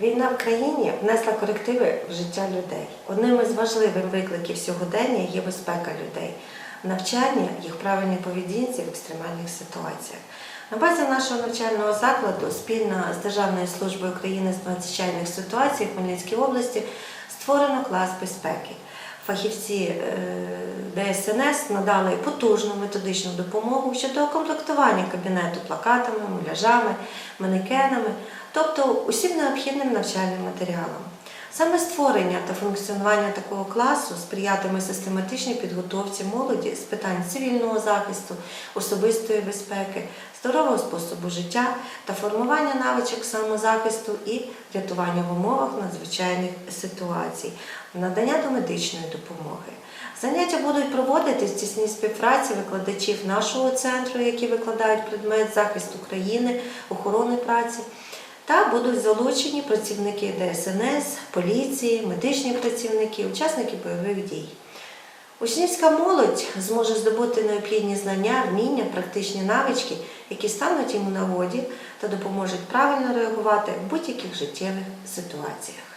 Війна в країні внесла корективи в життя людей. Одним із важливих викликів сьогодення є безпека людей, навчання їх правильній поведінці в екстремальних ситуаціях. На базі нашого навчального закладу спільно з Державною службою України з надзвичайних ситуацій в Хмельницькій області створено клас безпеки. Фахівці е, ДСНС надали потужну методичну допомогу щодо укомплектування кабінету плакатами, муляжами, манекенами, тобто усім необхідним навчальним матеріалом. Саме створення та функціонування такого класу сприятиме систематичній підготовці молоді з питань цивільного захисту, особистої безпеки, здорового способу життя та формування навичок самозахисту і рятування в умовах надзвичайних ситуацій, надання до медичної допомоги. Заняття будуть проводити в тісній співпраці викладачів нашого центру, які викладають предмет захист України, охорони праці. Та будуть залучені працівники ДСНС, поліції, медичні працівники, учасники бойових дій. Учнівська молодь зможе здобути необхідні знання, вміння, практичні навички, які стануть їм у нагоді та допоможуть правильно реагувати в будь-яких життєвих ситуаціях.